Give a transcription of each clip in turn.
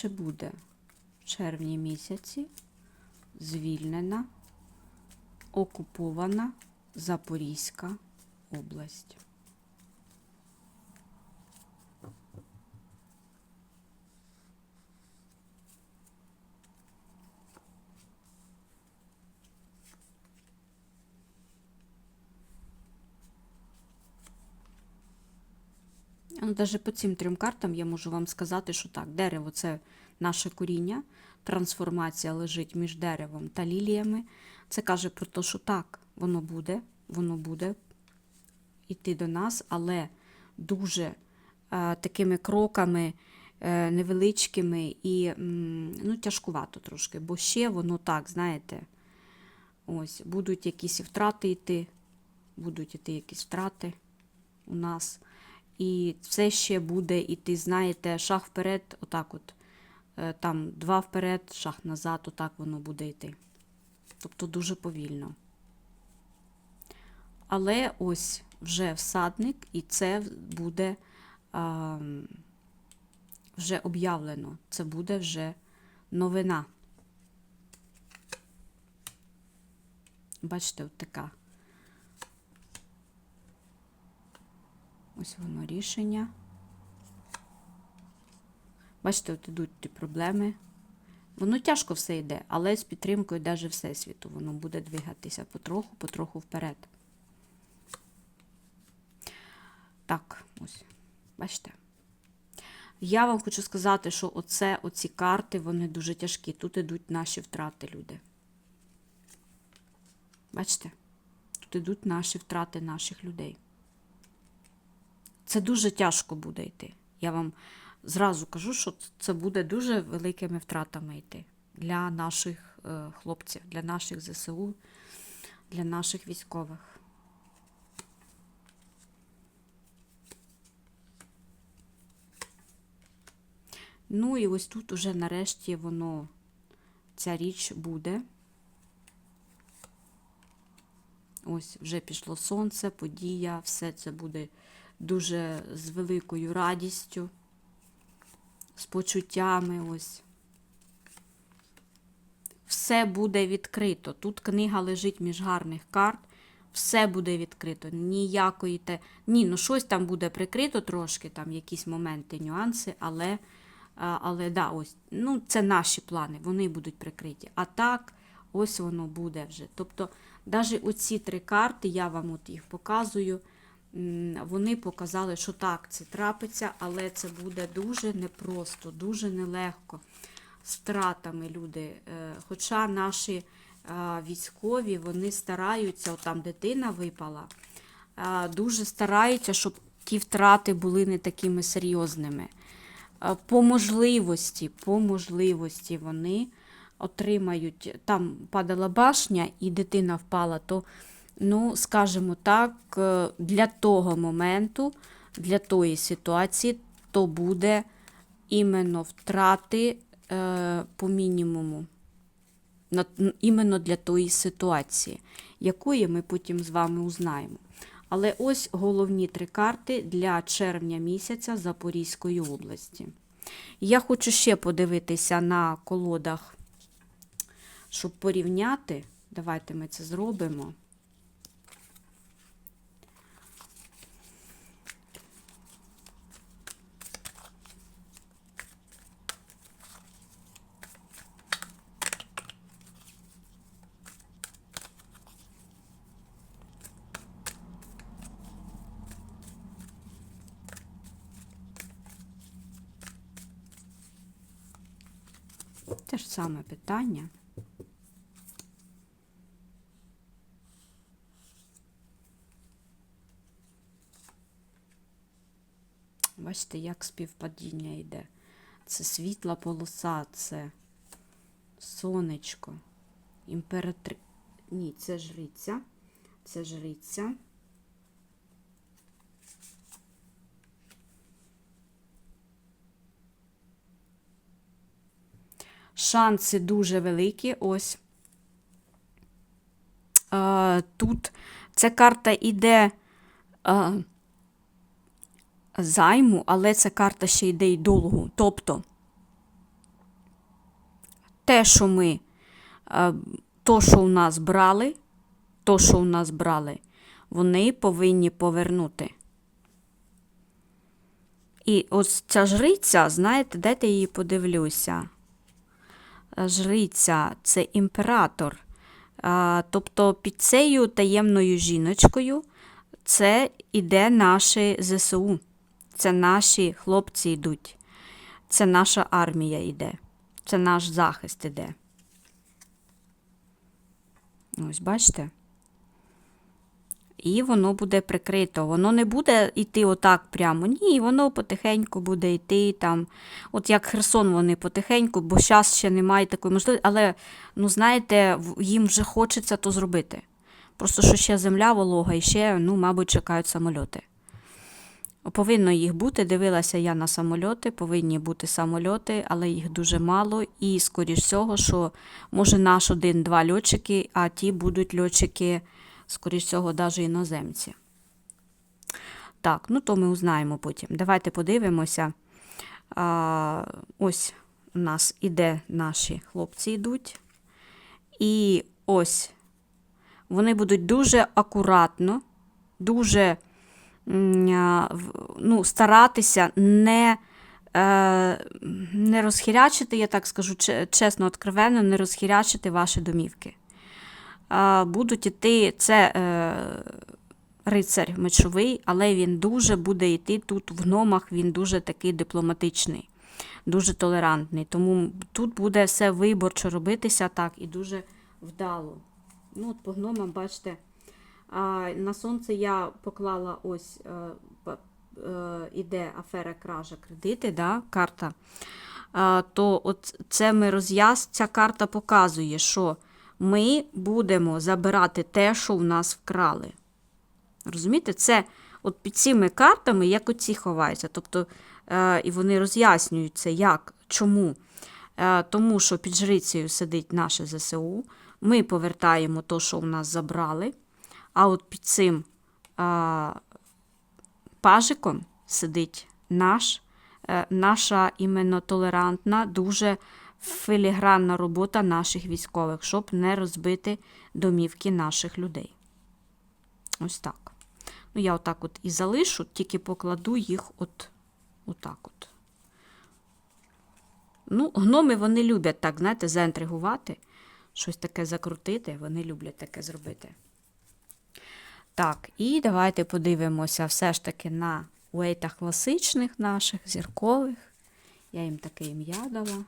чи буде в червні місяці звільнена окупована Запорізька область? Ну, навіть по цим трьом картам я можу вам сказати, що так, дерево це наше коріння, трансформація лежить між деревом та ліліями. Це каже про те, що так, воно буде, воно буде йти до нас, але дуже е, такими кроками е, невеличкими і ну, тяжкувато трошки, бо ще воно так, знаєте, ось, будуть якісь втрати йти, будуть йти якісь втрати у нас. І все ще буде йти, знаєте, шаг вперед, отак от. Е, Там два вперед, шаг назад, отак воно буде йти. Тобто дуже повільно. Але ось вже всадник, і це буде а, вже об'явлено. Це буде вже новина. Бачите, от така. Ось воно рішення. Бачите, от ідуть ті проблеми. Воно тяжко все йде, але з підтримкою навіть Всесвіту воно буде двигатися потроху, потроху вперед. Так, ось, бачите. Я вам хочу сказати, що оце, оці карти, вони дуже тяжкі. Тут ідуть наші втрати, люди. Бачите? Тут ідуть наші втрати наших людей. Це дуже тяжко буде йти. Я вам зразу кажу, що це буде дуже великими втратами йти для наших е, хлопців, для наших ЗСУ, для наших військових. Ну і ось тут уже нарешті воно, ця річ буде. Ось вже пішло сонце, подія, все це буде дуже з великою радістю, з почуттями. ось. Все буде відкрито. Тут книга лежить між гарних карт. Все буде відкрито. Ніякої те. Ні, ну щось там буде прикрито трошки, там якісь моменти, нюанси, але, але да, ось, ну, це наші плани, вони будуть прикриті. А так, ось воно буде вже. Тобто, навіть оці три карти, я вам от їх показую. Вони показали, що так, це трапиться, але це буде дуже непросто, дуже нелегко з втратами люди. Е, Хоча наші е, військові вони стараються, от там дитина випала, е, дуже стараються, щоб ті втрати були не такими серйозними. По можливості, по можливості вони отримають, там падала башня і дитина впала, то, ну, скажімо так, е, для того моменту, для тої ситуації, то буде іменно втрати е, по мінімуму. Іменно для тої ситуації, якої ми потім з вами узнаємо. Але ось головні три карти для червня місяця Запорізької області. Я хочу ще подивитися на колодах, щоб порівняти. Давайте ми це зробимо. Те ж саме питання. Бачите, як співпадіння йде. Це світла полоса, це сонечко, імператри... Ні, це жриця. Це жриця. Шанси дуже великі. Ось. Е, тут ця карта йде е, займу, але ця карта ще йде й долгу. Тобто те, що ми, е, то, що у нас брали, то, що у нас брали, вони повинні повернути. І ось ця жриця, знаєте, дайте її подивлюся. Жриця це імператор. Тобто під цією таємною жіночкою це іде наші ЗСУ. Це наші хлопці йдуть. Це наша армія йде. Це наш захист іде. Ось бачите? І воно буде прикрито. Воно не буде йти отак прямо. Ні, воно потихеньку буде йти там. От як Херсон, вони потихеньку, бо зараз ще немає такої можливості. Але, ну знаєте, їм вже хочеться то зробити. Просто що ще земля волога і ще, ну, мабуть, чекають самольоти. Повинно їх бути. Дивилася я на самольоти, повинні бути самольоти, але їх дуже мало. І, скоріш всього, що може наш один-два льотчики, а ті будуть льотчики, скоріш всього, навіть іноземці. Так, ну то ми узнаємо потім. Давайте подивимося. А, ось у нас іде наші хлопці йдуть. І ось вони будуть дуже акуратно, дуже ну, старатися не, е, не розхірячити, я так скажу чесно, откровенно, не розхірячити ваші домівки. Будуть іти, це е, рицарь мечовий, але він дуже буде йти тут в гномах, він дуже такий дипломатичний, дуже толерантний. Тому тут буде все виборчо робитися так і дуже вдало. Ну, от по гномам, бачите, на сонце я поклала ось е, е, іде афера кража кредити, да, карта. То от це ми роз'яс, ця карта показує, що ми будемо забирати те, що в нас вкрали. Розумієте, це от під цими картами, як оці ховаються. Тобто, е, і вони роз'яснюють це, як, чому. Е, тому що під жрицею сидить наше ЗСУ. Ми повертаємо те, що у нас забрали. А от під цим е, пажиком сидить наш, е, наша іменно толерантна, дуже філігранна робота наших військових, щоб не розбити домівки наших людей. Ось так. Ну, я отак от і залишу, тільки покладу їх от, отак от. Ну, гноми вони люблять так, знаєте, заінтригувати, щось таке закрутити, вони люблять таке зробити. Так, і давайте подивимося все ж таки на уейтах класичних наших, зіркових. Я їм таке ім'я дала.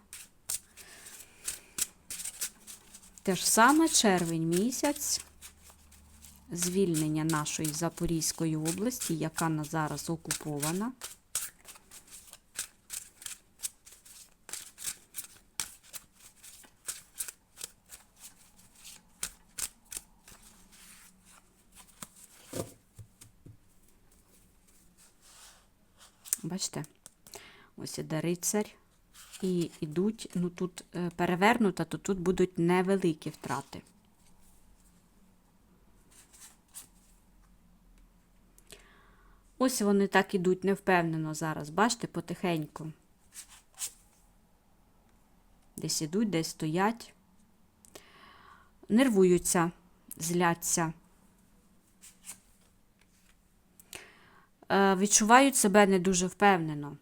Те ж саме червень місяць звільнення нашої Запорізької області, яка на зараз окупована. Бачите? Ось іде рицарь. І йдуть, ну тут е, перевернута, то тут будуть невеликі втрати. Ось вони так ідуть невпевнено зараз, бачите, потихеньку. Десь ідуть, десь стоять, нервуються, зляться. Е, відчувають себе не дуже впевнено.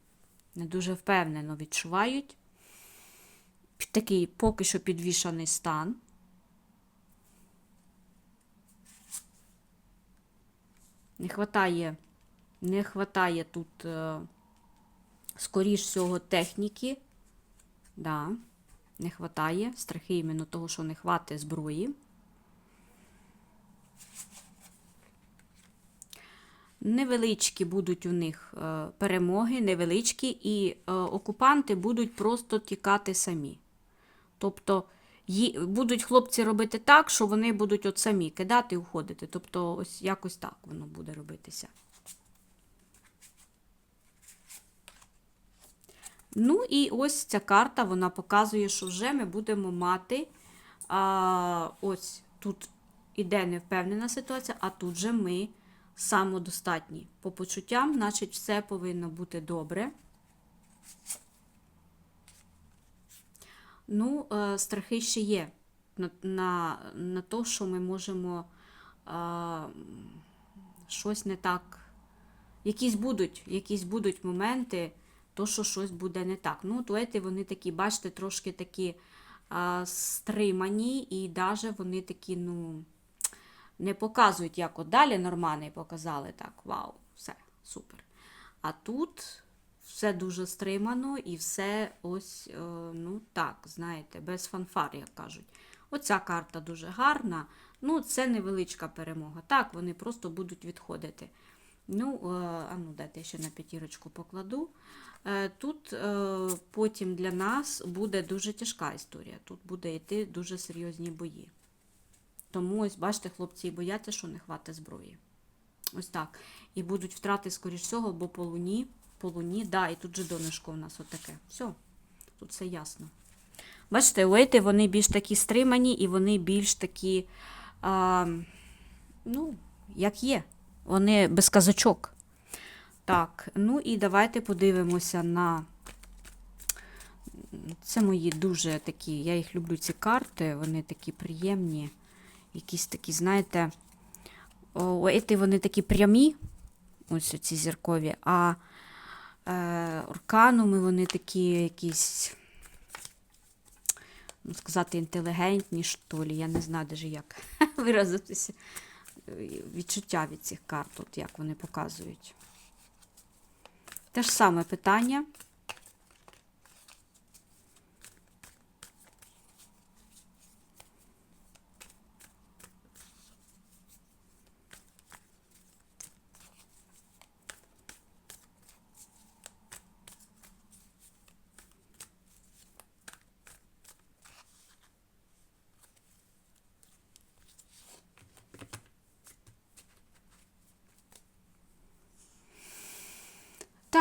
Не дуже впевнено відчувають. Такий поки що підвішаний стан. Не хватає, не хватає тут, е, скоріш всього, техніки. Да, не хватає. Страхи іменно того, що не хватає зброї. Невеличкі будуть у них е, перемоги, невеличкі, і е, окупанти будуть просто тікати самі. Тобто будуть хлопці робити так, що вони будуть от самі кидати і уходити. Тобто, ось якось так воно буде робитися. Ну і ось ця карта вона показує, що вже ми будемо мати. А, ось тут іде невпевнена ситуація, а тут же ми самодостатні. По почуттям, значить, все повинно бути добре. Ну, е, страхи ще є на, на, на те, що ми можемо е, щось не так. Якісь будуть, якісь будуть моменти, то, що щось буде не так. Ну, туети вони такі, бачите, трошки такі а, стримані, і навіть вони такі, ну, не показують, як от далі нормани показали так, вау, все, супер. А тут все дуже стримано і все ось, е, ну так, знаєте, без фанфар, як кажуть. Оця карта дуже гарна. Ну, це невеличка перемога. Так, вони просто будуть відходити. Ну, е, а ну, дайте ще на п'ятірочку покладу. Е, Тут потім для нас буде дуже тяжка історія. Тут буде йти дуже серйозні бої. Тому ось, бачите, хлопці і бояться, що не хватить зброї. Ось так. І будуть втрати, скоріш всього, бо по луні, по луні, да, і тут же донышко у нас отаке. Все, тут все ясно. Бачите, уейти, вони більш такі стримані і вони більш такі, а, ну, як є. Вони без казачок. Так, ну і давайте подивимося на. Це мої дуже такі, я їх люблю, ці карти, вони такі приємні. Якісь такі, знаєте, ети вони такі прямі, ось ці зіркові, а е, оркануми вони такі якісь, ну, сказати, інтелігентні, що лі, я не знаю даже як виразитися. Відчуття від цих карт, от як вони показують. Те ж саме питання.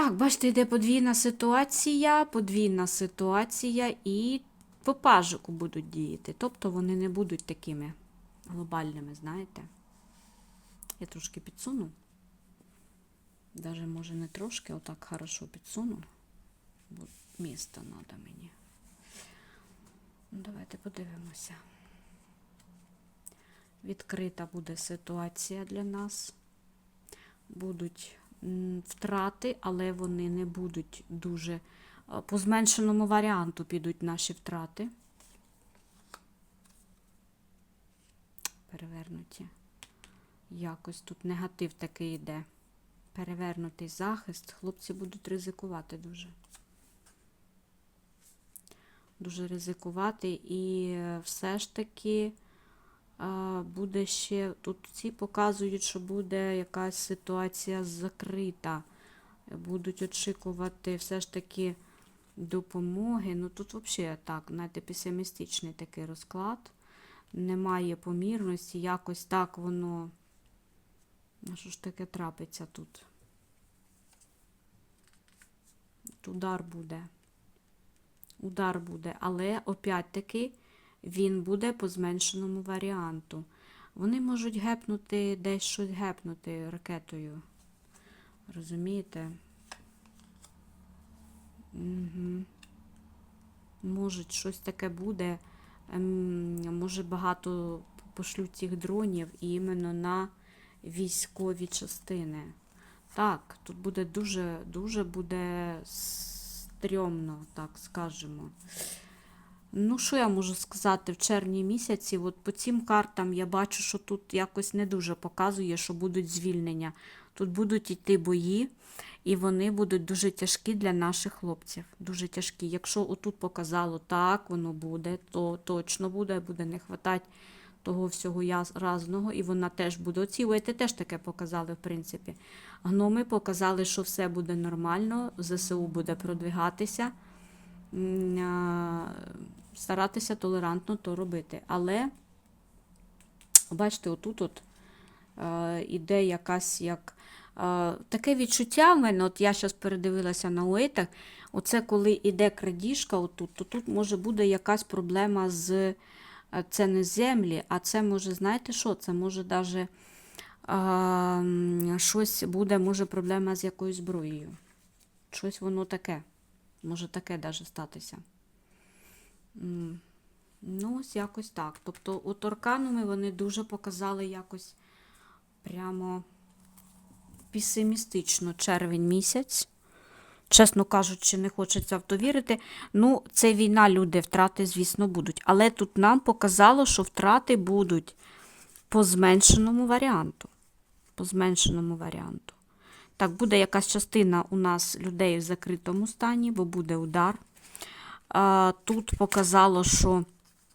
Так, бачите, йде подвійна ситуація, подвійна ситуація і по пажику будуть діяти. Тобто вони не будуть такими глобальними, знаєте. Я трошки підсуну. Даже, може, не трошки, отак хорошо підсуну. Бо місто треба мені. Ну, давайте подивимося. Відкрита буде ситуація для нас. Будуть втрати, але вони не будуть дуже. е, По зменшеному варіанту підуть наші втрати. Перевернуті. Якось тут негатив такий йде. Перевернутий захист. Хлопці будуть ризикувати дуже. Дуже ризикувати. І е, все ж таки буде ще. Тут ці показують, що буде якась ситуація закрита. Будуть очікувати все ж таки допомоги. Ну тут взагалі так, знаєте, песимістичний такий розклад. Немає помірності, якось так воно. Ну, що ж таке трапиться тут? Тут Удар буде. Удар буде, але опять-таки він буде по зменшеному варіанту. Вони можуть гепнути, десь щось гепнути ракетою. Розумієте? Угу. Можуть, щось таке буде. Ем, може, багато пошлють цих дронів і іменно на військові частини. Так, тут буде дуже, дуже буде стрьомно, так скажемо. Ну, що я можу сказати в червні місяці? От по цим картам я бачу, що тут якось не дуже показує, що будуть звільнення. Тут будуть йти бої, і вони будуть дуже тяжкі для наших хлопців. Дуже тяжкі. Якщо отут показало так, воно буде, то точно буде, буде не хватати того всього разного, і вона теж буде. Оці уети теж таке показали, в принципі. Гноми показали, що все буде нормально, ЗСУ буде продвигатися, старатися толерантно то робити. Але, бачите, отут от е, іде якась як. е, Таке відчуття в мене, от я зараз передивилася на уетах, оце коли іде крадіжка, отут, то тут може буде якась проблема з е, це не землі, а це може, знаєте що? Це може даже а, щось буде, може проблема з якоюсь зброєю. Щось воно таке. Може таке даже статися. Ну, ось якось так. Тобто, от орканами вони дуже показали якось прямо песимістично червень місяць. Чесно кажучи, не хочеться в то вірити. Ну, це війна, люди, втрати, звісно, будуть. Але тут нам показало, що втрати будуть по зменшеному варіанту. По зменшеному варіанту. Так, буде якась частина у нас людей в закритому стані, бо буде удар. Тут показало, що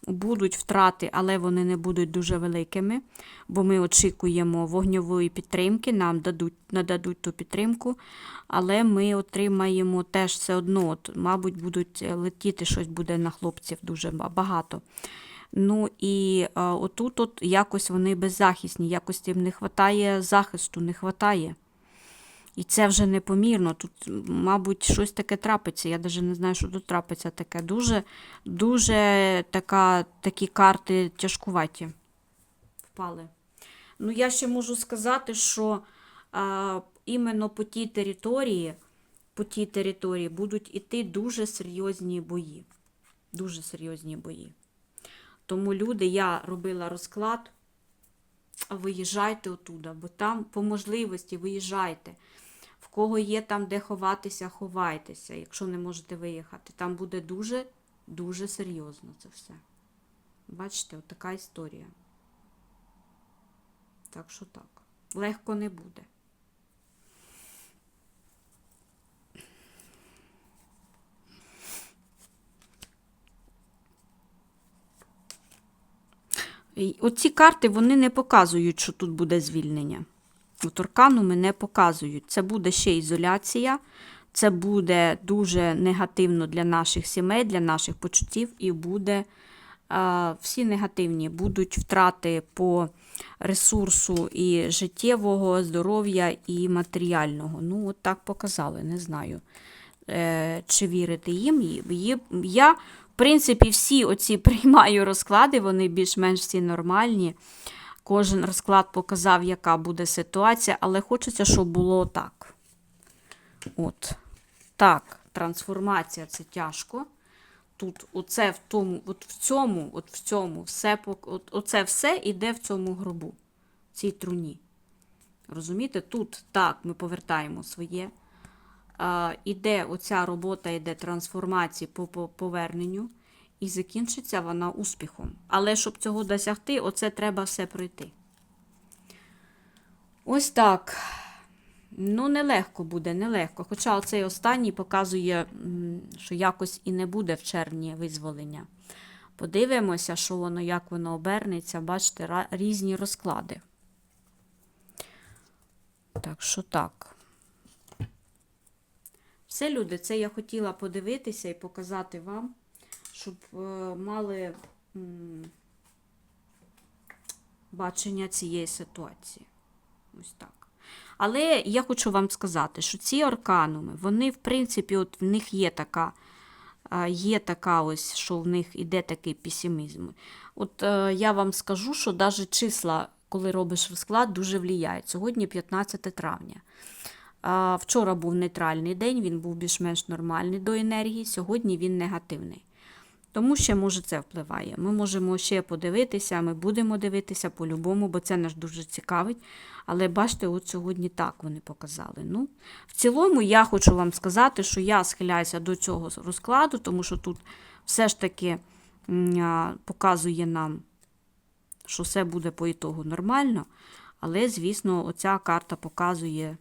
будуть втрати, але вони не будуть дуже великими, бо ми очікуємо вогньової підтримки, нам дадуть, нададуть ту підтримку, але ми отримаємо теж все одно, от, мабуть, будуть е, летіти щось буде на хлопців дуже багато. Ну і отут от якось вони беззахисні, якось їм не вистачає захисту, не вистачає. І це вже непомірно. Тут, мабуть, щось таке трапиться. Я навіть не знаю, що тут трапиться таке. Дуже, дуже така, такі карти тяжкуваті впали. Ну, я ще можу сказати, що а, іменно по тій території, по тій території будуть іти дуже серйозні бої. Дуже серйозні бої. Тому люди, я робила розклад, виїжджайте отуда, бо там по можливості виїжджайте. Кого є там, де ховатися, ховайтеся, якщо не можете виїхати. Там буде дуже, дуже серйозно це все. Бачите, от така історія. Так що так. Легко не буде. Оці карти вони не показують, що тут буде звільнення. От аркануми не показують. Це буде ще ізоляція, це буде дуже негативно для наших сімей, для наших почуттів, і буде е, всі негативні будуть втрати по ресурсу і життєвого, здоров'я, і матеріального. Ну, от так показали, не знаю, е, чи вірити їм. Я, в принципі, всі оці приймаю розклади, вони більш-менш всі нормальні. Кожен розклад показав, яка буде ситуація, але хочеться, щоб було так. От. Так, трансформація це тяжко. Тут оце в тому, от в цьому, от в цьому, все, от, оце все іде в цьому гробу, в цій труні. Розумієте? Тут так, ми повертаємо своє. Іде оця робота, іде трансформації по поверненню, і закінчиться вона успіхом. Але щоб цього досягти, оце треба все пройти. Ось так. Ну, нелегко буде, нелегко. Хоча оцей останній показує, що якось і не буде в червні визволення. Подивимося, що воно, як воно обернеться. Бачите, різні розклади. Так що так. Все, люди, це я хотіла подивитися і показати вам, щоб е, мали бачення цієї ситуації. Ось так. Але я хочу вам сказати, що ці аркануми, вони, в принципі, от в них є така, є така ось, що в них іде такий песимізм. От е, я вам скажу, що навіть числа, коли робиш розклад, дуже влияють. Сьогодні 15 травня. Вчора був нейтральний день, він був більш-менш нормальний до енергії, сьогодні він негативний. Тому ще, може, це впливає. Ми можемо ще подивитися, ми будемо дивитися по-любому, бо це нас дуже цікавить. Але бачите, от сьогодні так вони показали. Ну, в цілому, я хочу вам сказати, що я схиляюся до цього розкладу, тому що тут все ж таки показує нам, що все буде по ітогу нормально. Але, звісно, оця карта показує,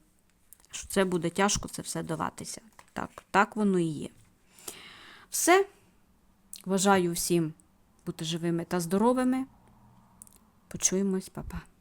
що це буде тяжко це все даватися. Так, так воно і є. Все. Бажаю всім бути живими та здоровими. Почуємось, па-па.